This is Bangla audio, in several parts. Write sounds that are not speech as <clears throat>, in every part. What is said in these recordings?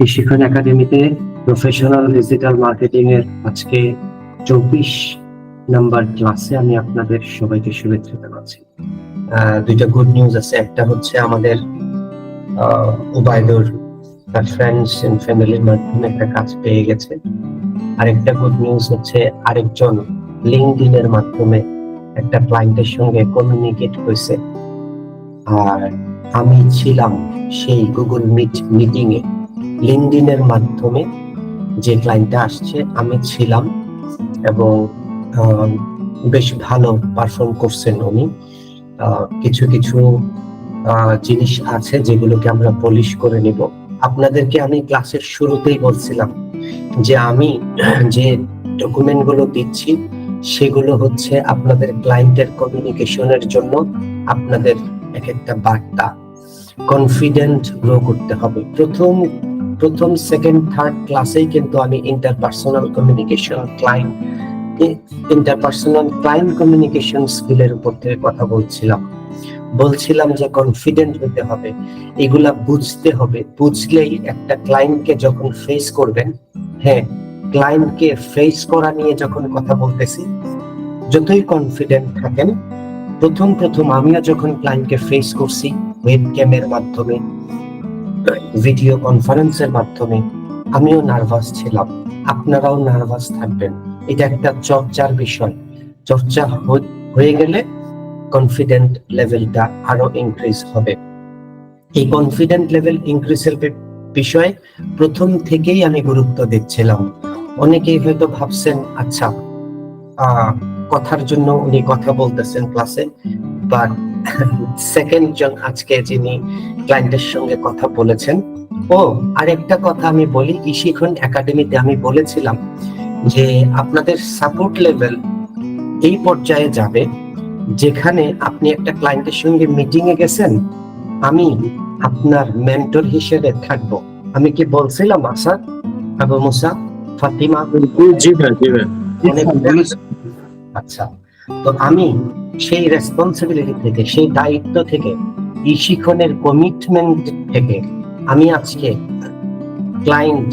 শিখন একাডেমিতে প্রফেশনাল ডিজিটাল মার্কেটিং এর আজকে চব্বিশ নাম্বার ক্লাসে আমি আপনাদের সবাইকে শুভেচ্ছা জানাচ্ছি। দুইটা গুড নিউজ আছে। একটা হচ্ছে আমাদের আহ, উবায়দুর তার ফ্রেন্ডস এন্ড ফ্যামিলির মাধ্যমে একটা কাজ পেয়ে গেছে। আরেকটা গুড নিউজ হচ্ছে আরেকজন লিঙ্কডিন এর মাধ্যমে একটা ক্লায়েন্টের সঙ্গে কমিউনিকেট হয়েছে। আর আমি ছিলাম সেই গুগল মিট মিটিং এ লিঙ্কডিন এর মাধ্যমে যে ক্লায়েন্টটা আসছে, আমি ছিলাম এবং বেশ ভালো পারফর্ম করছেন উনি। কিছু কিছু জিনিস আছে যেগুলোকে আমরা পলিশ করে নিব। আপনাদেরকে আমি ক্লাসের শুরুতেই বলছিলাম যে আমি <clears throat> যে ডকুমেন্টগুলো দিচ্ছি, সেগুলো হচ্ছে আপনাদের ক্লায়েন্টের কমিউনিকেশনের জন্য আপনাদের এক একটা বার্তা। কনফিডেন্ট গ্রো করতে হবে। প্রথম প্রথম সেকেন্ড থার্ড ক্লাসেই কিন্তু আমি interpersonal communication client interpersonal client communication স্কিলের উপর থেকে কথা বলছিলাম। বলছিলাম যে কনফিডেন্ট হতে হবে, এগুলা বুঝতে হবে। বুঝলেই একটা ক্লায়েন্টকে যখন ফেস করবেন হ্যাঁ ক্লায়েন্টকে ফেস করা নিয়ে যখন কথা বলতেছি, যতই কনফিডেন্ট থাকেন, প্রথম প্রথম আমিও যখন ক্লায়েন্টকে ফেস করছি ওয়েব ক্যামের মাধ্যমে ভিডিও কনফারেন্সের মাধ্যমে আমিও নার্ভাস ছিলাম। আপনারাও নার্ভাস থাকবেন। এটা একটা চর্চার বিষয়। চর্চা হয়ে গেলে কনফিডেন্ট লেভেলটা আরও ইনক্রিজ হবে। এই কনফিডেন্ট লেভেল ইনক্রিজের বিষয়ে প্রথম থেকেই আমি গুরুত্ব দিচ্ছিলাম। অনেকেই হয়তো ভাবছেন আচ্ছা কথার জন্য উনি কথা বলতেছেন ক্লাসে বাট সেকেন্ড জন আজকে যিনি ক্লায়েন্টের সঙ্গে কথা বলেছেন। ও আরেকটা কথা আমি বলি ইশিখন একাডেমিতে আমি বলেছিলাম যে আপনাদের সাপোর্ট লেভেল এই পর্যায়ে যাবে। যেখানে আপনি একটা ক্লায়েন্টের সঙ্গে মিটিং এ গেছেন আমি আপনার মেন্টর হিসেবে থাকব। আমি কি বলছিলাম আসাদ আবু মুসা ফাতিমা? জি ভাই জি ভাই। আচ্ছা। তো আমি সেই রেসপন্সিবিলিটি থেকে, সেই দায়িত্ব থেকে, এই শিখনের কমিটমেন্ট থেকে আমি আজকে ক্লায়েন্ট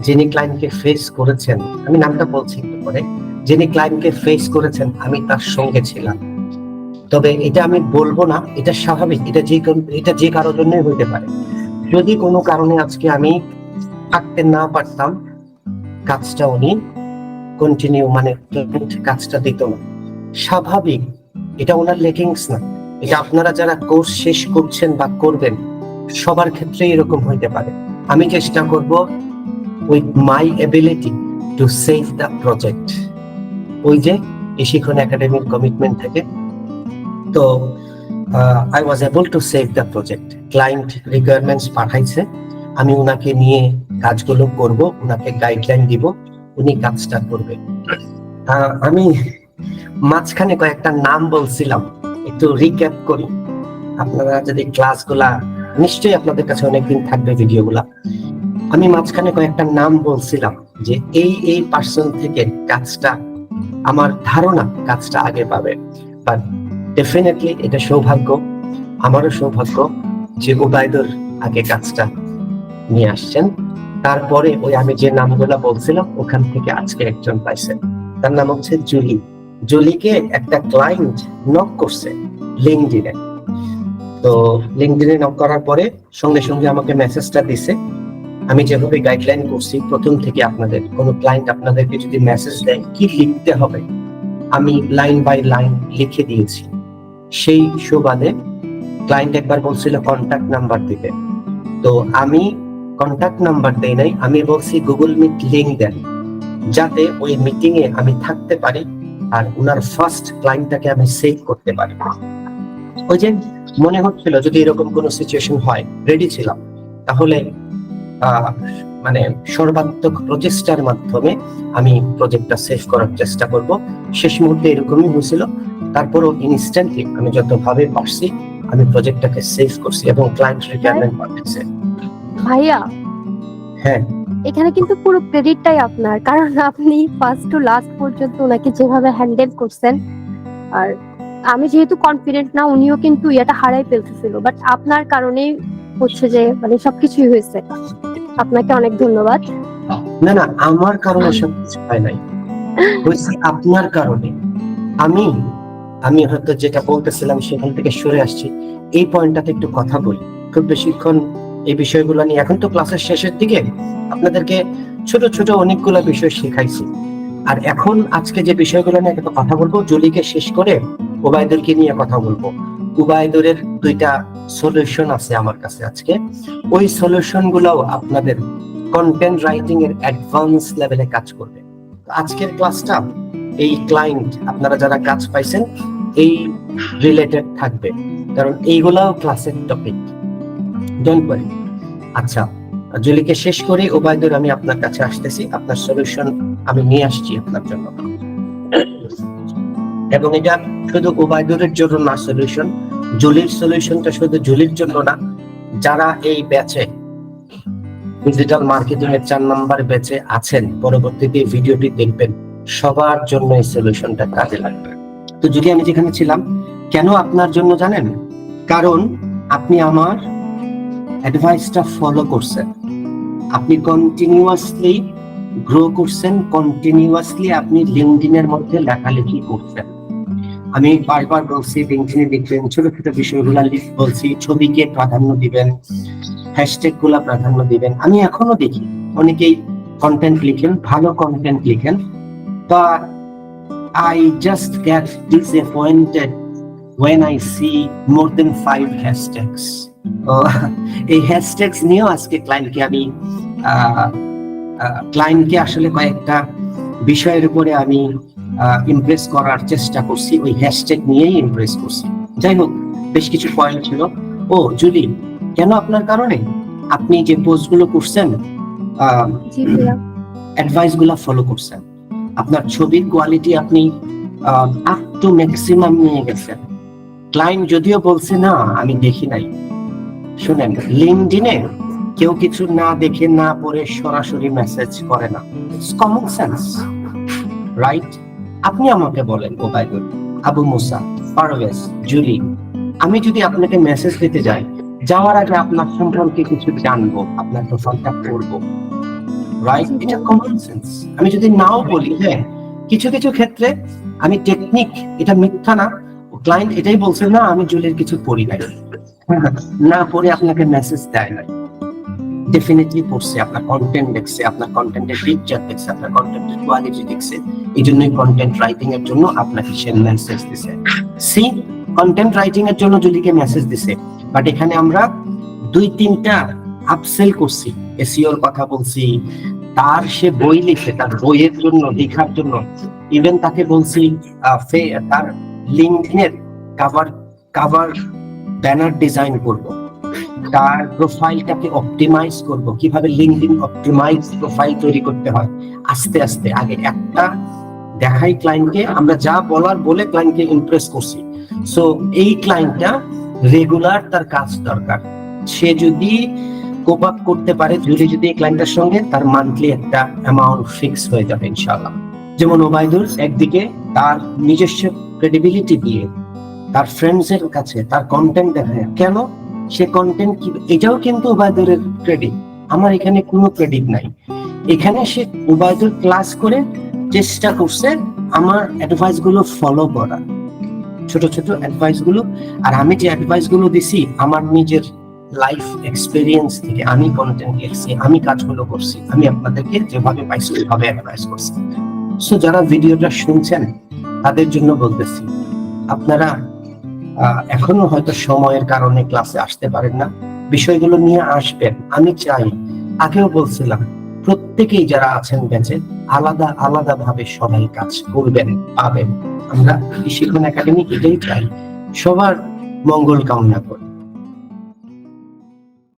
যিনি ক্লায়েন্টকে ফেস করেছেন, আমি নামটা বলছি একটু পরে, যিনি ক্লায়েন্টকে ফেস করেছেন, আমি তার সঙ্গে ছিলাম। তবে এটা আমি বলব না, এটা স্বাভাবিক, এটা যে এটা যে কারোর জন্যই হইতে পারে। যদি কোনো কারণে আজকে আমি থাকতে না পারতাম, কাজটা উনি কন্টিনিউ মানে কাজটা দিত না। স্বাভাবিক। এটা ওনার লেকিংস না। এটা আপনারা যারা কোর্স শেষ করছেন বা করবেন, সবার ক্ষেত্রে এরকম হইতে পারে। আমি চেষ্টা করব with my ability to save the project ওই যে শিখন একাডেমির কমিটমেন্ট থেকে। তো I was able to save the project client requirements পাঠাইছে। আমি ওনাকে নিয়ে কাজগুলো করব ওনাকে গাইডলাইন দিব, উনি কাজটা করবে আমি মাঝখানে কয়েকটা নাম বলছিলাম, একটু রিক্যাপ করি। আপনারা যদি ক্লাসগুলা নিশ্চয়ই আপনাদের কাছে অনেকদিন থাকবে ভিডিওগুলা আমি মাঝখানে কয়েকটা নাম বলছিলাম যে এই এই পার্সন থেকে কাজটা, আমার ধারণা কাজটা আগে পাবে। বাট ডেফিনেটলি এটা সৌভাগ্য, আমারও সৌভাগ্য যে উবায়দুর আগে কাজটা নিয়ে আসছেন। তারপরে ওই আমি যে নামগুলা বলছিলাম, ওখান থেকে আজকে একজন পাইছে তার নাম হচ্ছে জুলি। জুলিকে একটা ক্লায়েন্ট নক করছে লিঙ্কডিনে তো লিঙ্কডিনে নক করার পরে সঙ্গে সঙ্গে আমাকে মেসেজটা দিছে। আমি যেভাবে গাইডলাইন করছি, প্রথম থেকে আপনাদের, কোনো ক্লায়েন্ট আপনাদেরকে যদি মেসেজ দেয়, কি লিখতে হবে? আমি লাইন বাই লাইন লিখে দিয়েছি। সেই সুবাদে ক্লায়েন্ট একবার বলছিল কন্টাক্ট নাম্বার দিতে। তো আমি কন্টাক্ট নাম্বার দেই নাই, আমি বলছি গুগল মিট লিঙ্ক দেন। যাতে ওই মিটিংয়ে আমি থাকতে পারি আর ওনার ফার্স্ট ক্লায়েন্টটাকে আমি সেভ করতে পারি। ওই যে মনে হচ্ছিল যদি এরকম কোনো সিচুয়েশন হয় রেডি ছিলাম তাহলে মানে সর্বাত্মক প্রচেষ্টার মাধ্যমে আমি প্রজেক্টটা সেভ করার চেষ্টা করব। শেষ মুহূর্তে এরকমই হয়েছিল। তারপরও ইনস্ট্যান্টলি আমি যতভাবে পারছি আমি প্রজেক্টটাকে সেভ করছি এবং ক্লায়েন্ট রিকোয়ারমেন্ট পাঠিয়েছে ভাইয়া হ্যাঁ। এখানে কিন্তু পুরো ক্রেডিটটাই আপনার, কারণ আপনি ফার্স্ট টু লাস্ট পর্যন্ত ওনাকে যেভাবে হ্যান্ডেল করছেন, আর আমি যেহেতু কনফিডেন্ট না, উনিও কিন্তু এটা হারাই ফেলতেছিল বাট আপনার কারণেই হচ্ছে যে মানে সবকিছুই হয়েছে। আপনাকে অনেক ধন্যবাদ। না না, আমার কারণে সব কিছু হয় নাই। হয়েছে আপনার কারণে। আমি আমি হয়তো যেটা বলতেছিলাম সেখান থেকে সরে আসছি। এই পয়েন্টটাতে একটু কথা বলি। খুব বেশিক্ষণ এই বিষয়গুলো নিয়ে। এখন তো ক্লাসের শেষের দিকে আপনাদেরকে ছোট ছোট অনেকগুলো বিষয় শেখাইছি। আর এখন আজকে যে বিষয়গুলো নিয়ে একটা কথা বলব, জলিকে শেষ করে ওবায়দুলকে নিয়ে কথা বলব। উবায়দুরের দুইটা সলিউশন আছে আমার কাছে আজকে। ওই সলিউশন গুলাও আপনাদের কন্টেন্ট রাইটিং এর অ্যাডভান্স লেভেলে কাজ করবে। আজকের ক্লাসটা এই ক্লায়েন্ট আপনারা যারা কাজ পাইছেন, এই রিলেটেড থাকবে। কারণ এইগুলাও ক্লাসের টপিক ডোন্ট ওয়ারি আচ্ছা শেষ করে। ওবায়দুর আমি আপনার কাছে আসতেছি। আপনার সলিউশন আমি নিয়ে আসছি আপনার জন্য। এবং এটা শুধু ওবায়দুরের জন্য না সলিউশন সলিউশনটা শুধু জন্য না, যারা এই ব্যাচে ডিজিটাল মার্কেটিং এর চার নাম্বার আছেন, পরবর্তীতে ভিডিওটি দেখবেন, সবার জন্য এই সলিউশনটা কাজে লাগবে। তো যদি আমি যেখানে ছিলাম, কেন আপনার জন্য জানেন? কারণ আপনি আমার অ্যাডভাইসটা ফলো করছেন। আপনি কন্টিনিউয়াসলি গ্রো করছেন কন্টিনিউয়াসলি আপনি লিঙ্কডিনের মধ্যে লেখালেখি করছেন। আমি বারবার বলছি লিঙ্কডিনে লিখবেন, ছোট ছোট বিষয়গুলো বলছি, ছবিকে প্রাধান্য দিবেন হ্যাশট্যাগগুলা প্রাধান্য দিবেন। আমি এখনও দেখি, অনেকেই কন্টেন্ট লিখেন, ভালো কন্টেন্ট লিখেন but I just get disappointed when I see more than five hashtags. তো <laughs> এই হ্যাশট্যাগস নিয়েও আজকে ক্লায়েন্টকে আমি ক্লায়েন্টকে আসলে কয়েকটা বিষয়ের উপরে আমি ইমপ্রেস করার চেষ্টা করছি। ওই হ্যাশট্যাগ নিয়েই ইমপ্রেস করছি। যাই হোক বেশ কিছু পয়েন্ট ছিল। ও জুলি কেন আপনার কারণে? আপনি যে পোস্টগুলো করছেন জি ভাইয়া। অ্যাডভাইসগুলা ফলো করছেন। আপনার ছবির কোয়ালিটি আপনি আপ টু ম্যাক্সিমাম নিয়ে গেছেন। ক্লায়েন্ট যদিও বলছে, না, আমি দেখি নাই। শুনেন লিঙ্কডিনে কেউ কিছু না দেখে না পড়ে সরাসরি মেসেজ করে না। কমন সেন্স রাইট আপনি আমাকে বলেন ওবায়দুল আবু মুসা, পারভেজ, জুলি, আমি যদি আপনাকে মেসেজ দিতে যাই, যাওয়ার আগে আপনার সম্পর্কে কিছু জানব, আপনার প্রোফাইলটা পড়ব রাইট এটা কমন সেন্স আমি যদি নাও বলি হ্যাঁ কিছু কিছু ক্ষেত্রে আমি টেকনিক এটা মিথ্যা না ক্লায়েন্ট এটাই বলছে, না, আমি জুলির কিছু পড়ি নাই। না পড়ে আপনাকে মেসেজ দেয় নাই। ডেফিনেটলি পড়ছে, আপনার কন্টেন্ট দেখছে, আপনার কন্টেন্টের পিকচার দেখছে, আপনার কন্টেন্টের কোয়ালিটি দেখছে। এই জন্যই কন্টেন্ট রাইটিং এর জন্য আপনাকে সে মেসেজ দিছে। সি কন্টেন্ট রাইটিং এর জন্য জুলিকে মেসেজ দিছে। বাট এখানে আমরা দুই, তিনটা আপসেল করছি। এসিওর কথা বলছি, তার সে বই লিখে, তার বইয়ের জন্য, লেখার জন্য ইভেন তাকে বলছি তার লিঙ্কডিনের কাভার কাভার ব্যানার ডিজাইন করব। তার প্রোফাইলটাকে অপটিমাইজ করব। কীভাবে লিঙ্কডিন অপটিমাইজ প্রোফাইল তৈরি করতে হয়? আস্তে আস্তে। আগে একটা দেখাই ক্লায়েন্টকে আমরা যা বলার বলে ক্লায়েন্টকে ইমপ্রেস করছি। সো এই ক্লায়েন্টটা রেগুলার তার কাজ দরকার। সে যদি কোপ আপ করতে পারে, যদি যদি এই ক্লায়েন্টের সঙ্গে, তার মান্থলি একটা অ্যামাউন্ট ফিক্স হয়ে যাবে, ইনশাআল্লাহ। যেমন ওবায়দুল, একদিকে তার নিজস্ব ক্রেডিবিলিটি দিয়ে, তার ফ্রেন্ডস এর কাছে, তার কন্টেন্ট দেখায়। কেন? সে কন্টেন্ট কি, এটাও কিন্তু ওবায়দুলের ক্রেডিট আমার এখানে কোনো ক্রেডিট নাই। এখানে সে ওবায়দুল ক্লাস করে চেষ্টা করছে আমার অ্যাডভাইসগুলো ফলো করার ছোট ছোট অ্যাডভাইসগুলো। আর আমি যে অ্যাডভাইসগুলো দিছি, আমার নিজের লাইফ এক্সপিরিয়েন্স থেকে আমি কন্টেন্ট লিখছি আমি কাজগুলো করছি, আমি আপনাদেরকে যেভাবে পাইছি ওইভাবে অ্যাডভাইস করছি। সো যারা ভিডিওটা শুনছেন তাদের জন্য বলতেছি, আপনারা এখনও হয়তো সময়ের কারণে ক্লাসে আসতে পারেন না। বিষয়গুলো নিয়ে আসবেন। আমি চাই, আগেও বলছিলাম, প্রত্যেকেই যারা আছেন বেঁচে আলাদা আলাদা ভাবে সবাই কাজ করবেন, পাবেন। আমরা শিক্ষণ একাডেমি এটাই চাই। সবার মঙ্গল কামনা করি।